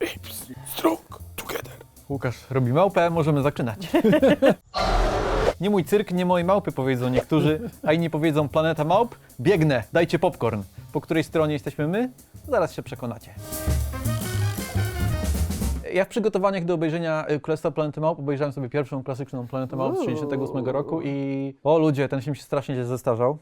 Apes strong together. Łukasz robi małpę, możemy zaczynać. nie mój cyrk, nie moje małpy, powiedzą niektórzy, a inni powiedzą planeta małp. Biegnę, dajcie popcorn. Po której stronie jesteśmy my? Zaraz się przekonacie. Ja w przygotowaniach do obejrzenia y, Królestwa Planety Małp obejrzałem sobie pierwszą klasyczną Planetę Małp z 1968 roku i o ludzie, ten film się strasznie źle zestarzał.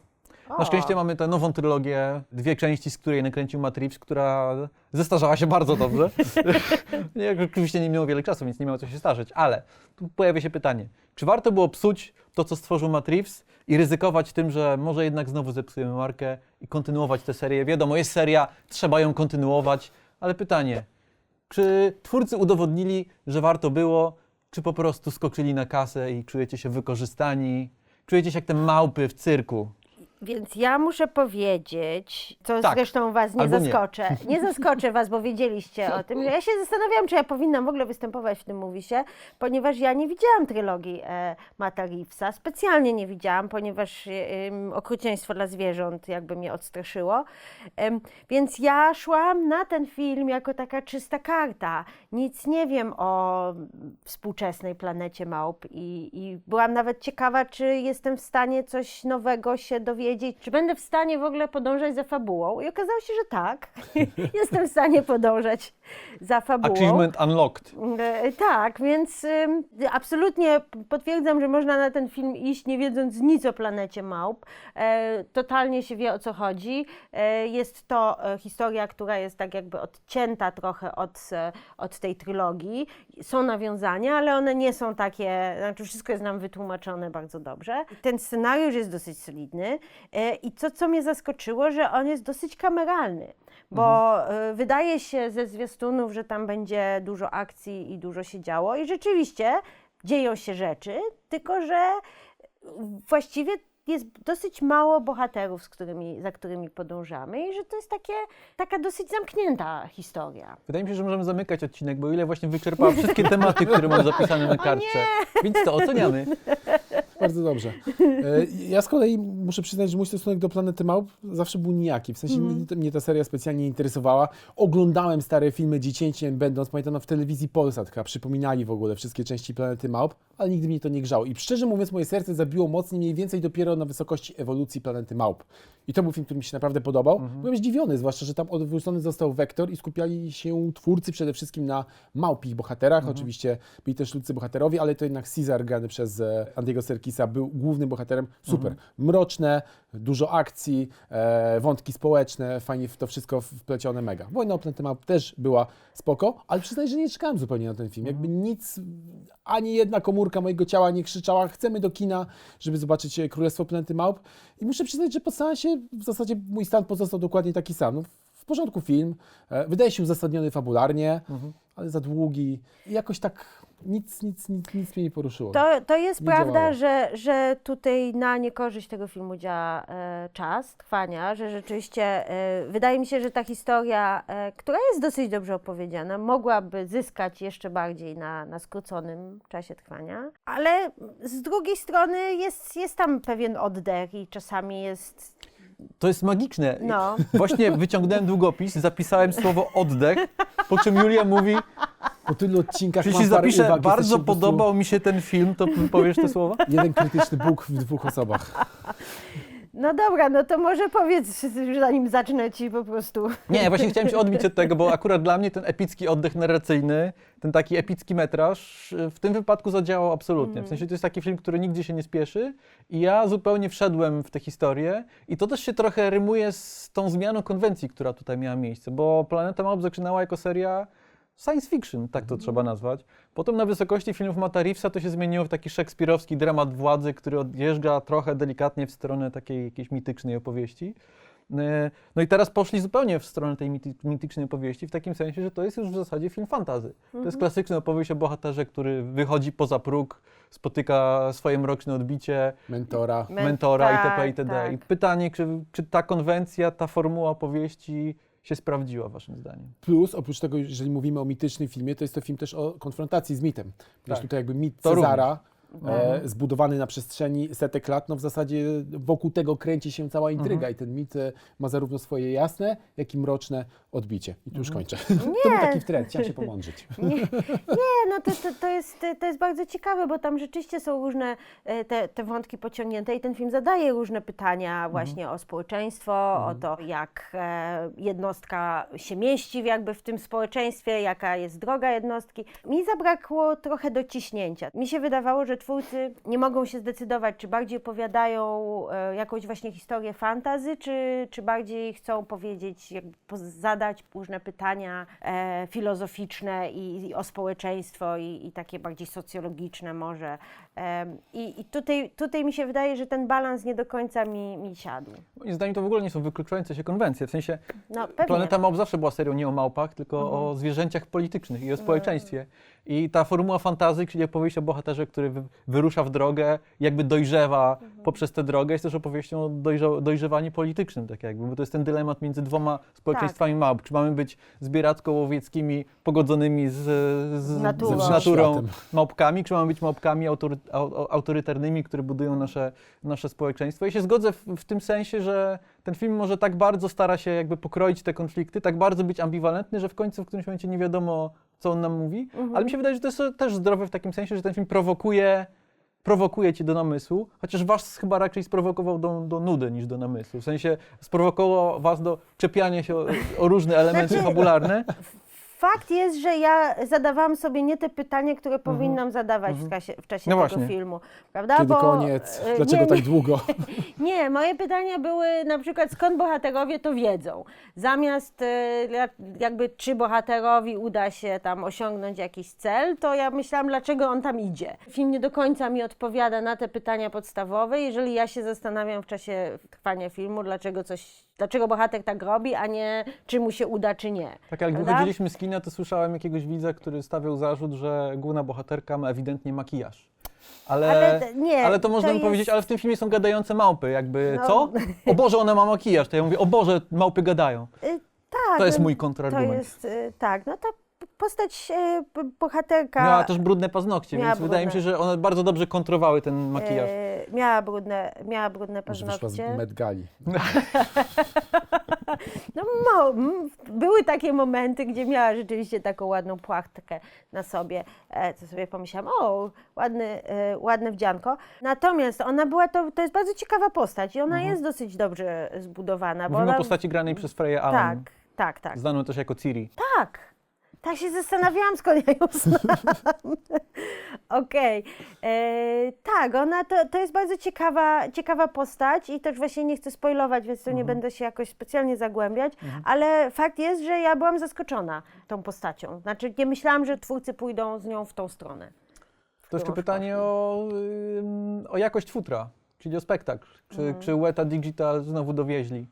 Na szczęście mamy tę nową trylogię, dwie części, z której nakręcił Matt Reeves, która zestarzała się bardzo dobrze. nie, oczywiście nie minęło wiele czasu, więc nie miało co się starzeć, ale tu pojawia się pytanie, czy warto było psuć to, co stworzył Matt Reeves i ryzykować tym, że może jednak znowu zepsujemy markę i kontynuować tę serię? Wiadomo, jest seria, trzeba ją kontynuować, ale pytanie, czy twórcy udowodnili, że warto było, czy po prostu skoczyli na kasę i czujecie się wykorzystani? Czujecie się jak te małpy w cyrku? Więc ja muszę powiedzieć, co Tak, zresztą was nie albo nie. zaskoczę. Nie. zaskoczę was, bo wiedzieliście o tym. Ja się zastanawiałam, czy ja powinnam w ogóle występować w tym movisie, ponieważ ja nie widziałam trylogii e, Mata Reevesa. Specjalnie nie widziałam, ponieważ e, okrucieństwo dla zwierząt jakby mnie odstraszyło. Em, więc ja szłam na ten film jako taka czysta karta. Nic nie wiem o współczesnej planecie małp i, i byłam nawet ciekawa, czy jestem w stanie coś nowego się dowiedzieć, czy będę w stanie w ogóle podążać za fabułą. I okazało się, że tak. jestem w stanie podążać za fabułą. Achievement unlocked. E, Tak, więc absolutnie potwierdzam, że można na ten film iść nie wiedząc nic o planecie małp. E, totalnie się wie o co chodzi. E, jest to historia, która jest tak jakby odcięta trochę od, od tej trylogii. Są nawiązania, ale one nie są takie, znaczy wszystko jest nam wytłumaczone bardzo dobrze. Ten scenariusz jest dosyć solidny i to, co mnie zaskoczyło, że on jest dosyć kameralny, bo e, wydaje się ze zwiastunów, że tam będzie dużo akcji i dużo się działo i rzeczywiście dzieją się rzeczy, tylko że właściwie jest dosyć mało bohaterów, z którymi, za którymi podążamy i że to jest takie, taka dosyć zamknięta historia. Wydaje mi się, że możemy zamykać odcinek, bo ile właśnie wyczerpała wszystkie tematy, które mam zapisane na kartce. Więc to oceniamy. Bardzo dobrze. E, Ja z kolei muszę przyznać, że mój stosunek do Planety Małp zawsze był nijaki. W sensie nigdy mnie ta seria specjalnie nie interesowała. Oglądałem stare filmy dziecięciem będąc, pamiętam w telewizji Polsat, chyba przypominali w ogóle wszystkie części Planety Małp, ale nigdy mnie to nie grzało. I szczerze mówiąc, moje serce zabiło mocniej mniej więcej dopiero na wysokości ewolucji Planety Małp. I to był film, który mi się naprawdę podobał. Byłem zdziwiony, zwłaszcza, że tam odwrócony został wektor i skupiali się twórcy przede wszystkim na małpich bohaterach. Oczywiście byli też ludzcy bohaterowie, ale to jednak Caesar grany przez e, Andiego Serkisa był głównym bohaterem. Super. Mroczne, dużo akcji, e, wątki społeczne, fajnie w to wszystko wplecione mega. Wojna o planetę Małp też była spoko, ale przyznaj, że nie czekałem zupełnie na ten film. Jakby nic, ani jedna komórka mojego ciała nie krzyczała, chcemy do kina, żeby zobaczyć e, Królestwo Planety Małp. I muszę przyznać, że postanowiłem się, w zasadzie mój stan pozostał dokładnie taki sam. No, w porządku film, e, wydaje się uzasadniony fabularnie, ale za długi i jakoś tak nic, nic, nic, nic mnie nie poruszyło. To, to jest Nie prawda, działało. że, że tutaj na niekorzyść tego filmu działa e, czas trwania, że rzeczywiście e, wydaje mi się, że ta historia, e, która jest dosyć dobrze opowiedziana, mogłaby zyskać jeszcze bardziej na, na skróconym czasie trwania, ale z drugiej strony jest, jest tam pewien oddech i czasami jest, To jest magiczne. no, Właśnie wyciągnąłem długopis, zapisałem słowo oddech, po czym Julia mówi, Po tylu odcinkach jeśli mam parę zapiszę, uwag, bardzo jesteście po prostu podobał mi się ten film, to powiesz te słowa? Jeden krytyczny Bóg w dwóch osobach. no dobra, no to może powiedz, zanim zacznę ci po prostu. Nie, ja właśnie chciałem się odbić od tego, bo akurat dla mnie ten epicki oddech narracyjny, ten taki epicki metraż y, w tym wypadku zadziałał absolutnie. W sensie to jest taki film, który nigdzie się nie spieszy i ja zupełnie wszedłem w tę historię i to też się trochę rymuje z tą zmianą konwencji, która tutaj miała miejsce, bo Planeta Małp zaczynała jako seria science fiction, tak to trzeba nazwać. Potem na wysokości filmów Mata Reevesa to się zmieniło w taki szekspirowski dramat władzy, który odjeżdża trochę delikatnie w stronę takiej jakiejś mitycznej opowieści. E, No i teraz poszli zupełnie w stronę tej mity- mitycznej opowieści, w takim sensie, że to jest już w zasadzie film fantazy. To jest klasyczna opowieść o bohaterze, który wychodzi poza próg, spotyka swoje mroczne odbicie, Mentora. Men- mentora itp. itd. tak. I pytanie, czy, czy ta konwencja, ta formuła opowieści się sprawdziła waszym zdaniem? Plus, oprócz tego, jeżeli mówimy o mitycznym filmie, to jest to film też o konfrontacji z mitem. Ponieważ Tak. tutaj jakby mit To Cezara e, zbudowany na przestrzeni setek lat, no w zasadzie wokół tego kręci się cała intryga i ten mit e, ma zarówno swoje jasne, jak i mroczne odbicie. I tu już kończę. To był taki trend, chciałem się pomądrzyć. Nie, nie no to, to, to, jest, to jest bardzo ciekawe, bo tam rzeczywiście są różne e, te, te wątki pociągnięte i ten film zadaje różne pytania właśnie o społeczeństwo, o to, jak jednostka się mieści w- jakby w tym społeczeństwie, jaka jest droga jednostki. Mi zabrakło trochę dociśnięcia. Mi się wydawało, że twórcy nie mogą się zdecydować, czy bardziej opowiadają e, jakąś właśnie historię fantazy, czy, czy bardziej chcą powiedzieć, zadać różne pytania e, filozoficzne i, i o społeczeństwo i, i takie bardziej socjologiczne może. Em, I i tutaj, tutaj mi się wydaje, że ten balans nie do końca mi, mi siadł. Moim zdaniem to w ogóle nie są wykluczające się konwencje. W sensie No. Mhm. Planeta Małp zawsze była serią nie o małpach, tylko o zwierzęciach politycznych i o społeczeństwie. I ta formuła fantazy, czyli opowieść o bohaterze, który wy, wyrusza w drogę, jakby dojrzewa Mhm. poprzez tę drogę, jest też opowieścią o dojrze, dojrzewaniu politycznym, tak jakby, bo to jest ten dylemat między dwoma społeczeństwami Tak. małp. Czy mamy być zbieracko-łowieckimi, pogodzonymi z, z, Z naturą. z naturą małpkami, czy mamy być małpkami autory, au- autorytarnymi, które budują nasze, nasze społeczeństwo. I się zgodzę w, w tym sensie, że ten film może tak bardzo stara się jakby pokroić te konflikty, tak bardzo być ambiwalentny, że w końcu w którymś momencie nie wiadomo, co on nam mówi. Ale mi się wydaje, że to jest też zdrowe w takim sensie, że ten film prowokuje prowokuje cię do namysłu, chociaż was chyba raczej sprowokował do, do nudy niż do namysłu. W sensie sprowokował was do czepiania się o, o różne elementy Znaczy- fabularne. Fakt jest, że ja zadawałam sobie nie te pytania, które powinnam zadawać w, czasie, w czasie No tego właśnie. filmu. Prawda? Kiedy Bo, koniec? e, Dlaczego nie, tak długo? Nie, moje pytania były na przykład skąd bohaterowie to wiedzą. Zamiast e, jak- jakby czy bohaterowi uda się tam osiągnąć jakiś cel, to ja myślałam, dlaczego on tam idzie. Film nie do końca mi odpowiada na te pytania podstawowe, jeżeli ja się zastanawiam w czasie trwania filmu, dlaczego coś, dlaczego bohater tak robi, a nie czy mu się uda, czy nie. Tak jak Prawda? wychodziliśmy z kina, to słyszałem jakiegoś widza, który stawiał zarzut, że główna bohaterka ma ewidentnie makijaż. Ale, Ale nie, ale to to można by jest- powiedzieć, ale w tym filmie są gadające małpy, jakby No. co? O Boże, ona ma makijaż. To ja mówię, o Boże, małpy gadają. Y, tak, To jest no, mój To kontrargument. jest, y, tak, no ta p- postać y, bohaterka... Miała też brudne paznokcie, Miała więc wydaje mi się, brudne. że one bardzo dobrze kontrowały ten makijaż. e, miała brudne, miała brudne Może wyszła z paznokcie. Met Gali. No, mo, były takie momenty, gdzie miała rzeczywiście taką ładną płachtkę na sobie, e, co sobie pomyślałam, o, ładny, e, ładne wdzianko. Natomiast ona była, to, to jest bardzo ciekawa postać i ona jest dosyć dobrze zbudowana. Bo Mówimy ona, o postaci granej przez Freya Allen, Tak, tak, tak. znaną też jako Ciri. Tak. Tak się zastanawiałam, skąd ja ją znam. Okej. E, Tak, ona to, to jest bardzo ciekawa, ciekawa postać i też właśnie nie chcę spoilować, więc to nie będę się jakoś specjalnie zagłębiać, ale fakt jest, że ja byłam zaskoczona tą postacią. Znaczy nie myślałam, że twórcy pójdą z nią w tą stronę. To jeszcze pytanie o, ym, o jakość futra, czyli o spektakl. Czy, Mhm. czy Weta Digital znowu dowieźli?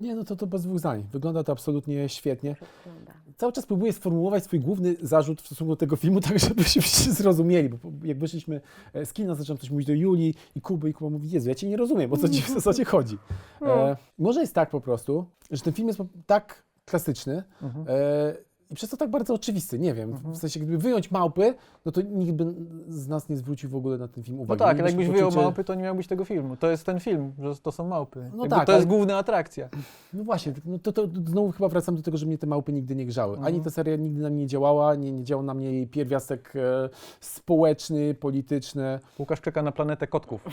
Nie, no to, to bez dwóch zdań. Wygląda to absolutnie świetnie. Wygląda. Cały czas próbuję sformułować swój główny zarzut w stosunku do tego filmu, tak żebyśmy się zrozumieli, bo jak wyszliśmy e, z kina, zacząłem coś mówić do Julii i Kuby i Kuba mówi, Jezu, ja Cię nie rozumiem, o co Ci w zasadzie chodzi. E, może jest tak po prostu, że ten film jest tak klasyczny e, i przez to tak bardzo oczywisty, nie wiem, w sensie gdyby wyjąć małpy, no to nikt by z nas nie zwrócił w ogóle na ten film No uwagi. tak, ale jakbyś wyjął poczucie- małpy, to nie miałbyś tego filmu. To jest ten film, że to są małpy. No Jakby tak, to jest ale- główna atrakcja. No właśnie, no to, to znowu chyba wracam do tego, że mnie te małpy nigdy nie grzały. Mhm. Ani ta seria nigdy na mnie nie działała, nie, nie działał na mnie jej pierwiastek e, społeczny, polityczny, Łukasz czeka na planetę kotków.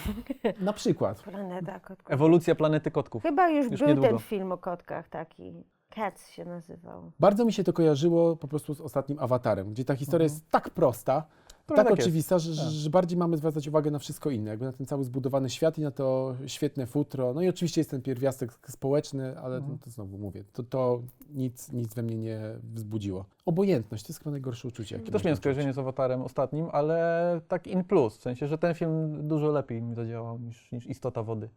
na przykład. Planeta kotków. Ewolucja planety kotków. Chyba już, Już był niedługo. ten film o kotkach taki. Cats się nazywał. Bardzo mi się to kojarzyło po prostu z ostatnim awatarem, gdzie ta historia jest tak prosta, tak tak jest. oczywista, że, Tak. że bardziej mamy zwracać uwagę na wszystko inne, jakby na ten cały zbudowany świat i na to świetne futro. No i oczywiście jest ten pierwiastek społeczny, ale Mhm. to, to znowu mówię, to, to nic, nic we mnie nie wzbudziło. Obojętność to jest chyba najgorsze uczucie. jakie Też można miałem czuć. skojarzenie z awatarem ostatnim, ale tak in plus. W sensie, że ten film dużo lepiej mi zadziałał niż, niż Istota Wody.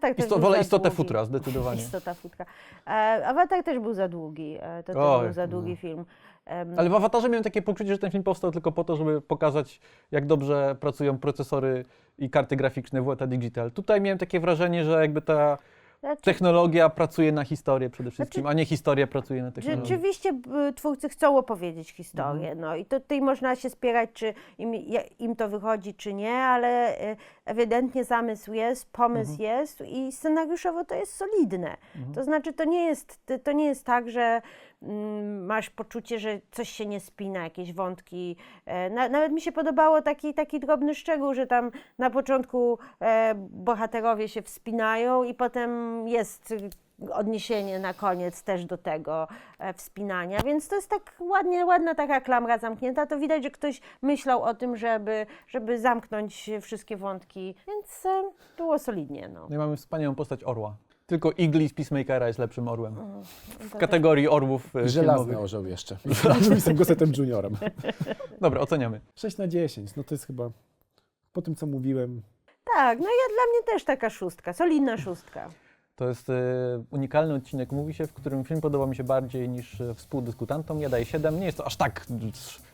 Też Isto, wolę istotę długi. futra, zdecydowanie. Istota futra. E, Awatar też był za długi. E, to, Oj, był za długi no. film. Em, Ale w awatarze miałem takie poczucie, że ten film powstał tylko po to, żeby pokazać, jak dobrze pracują procesory i karty graficzne w Digital. Tutaj miałem takie wrażenie, że jakby ta Znaczy, Technologia pracuje na historię przede wszystkim, a nie historia pracuje na technologię. Rzeczywiście twórcy chcą opowiedzieć historię, Mhm. no i to, tutaj można się spierać, czy im, im to wychodzi, czy nie, ale e, ewidentnie zamysł jest, pomysł Mhm. jest i scenariuszowo to jest solidne. To znaczy, to nie jest, to- nie jest tak, że masz poczucie, że coś się nie spina, jakieś wątki. E, na, nawet mi się podobało taki, taki drobny szczegół, że tam na początku e, bohaterowie się wspinają i potem jest odniesienie na koniec też do tego e, wspinania, więc to jest tak ładnie, ładna taka klamra zamknięta, to widać, że ktoś myślał o tym, żeby, żeby zamknąć wszystkie wątki, więc było solidnie. No. No i mamy wspaniałą postać orła. Tylko Igli z Peacemakera jest lepszym orłem. W To kategorii orłów e, I żelazny filmowych. orzeł jeszcze. Jestem Gosetem Juniorem. Dobra, oceniamy. 6 na 10, no to jest chyba po tym, co mówiłem. Tak, no ja dla mnie też taka szóstka, solidna szóstka. To jest e, unikalny odcinek Mówi się, w którym film podoba mi się bardziej niż e, współdyskutantom. Ja daję 7. Nie jest to aż tak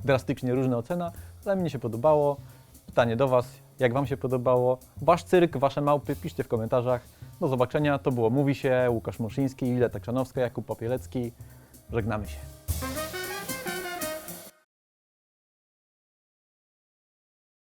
drastycznie różna ocena, ale mnie się podobało. Pytanie do Was, jak Wam się podobało? Wasz cyrk, Wasze małpy, piszcie w komentarzach. Do zobaczenia. To było Mówi się, Łukasz Moszyński, Ileta Krzanowska, Jakub Popielecki. Żegnamy się.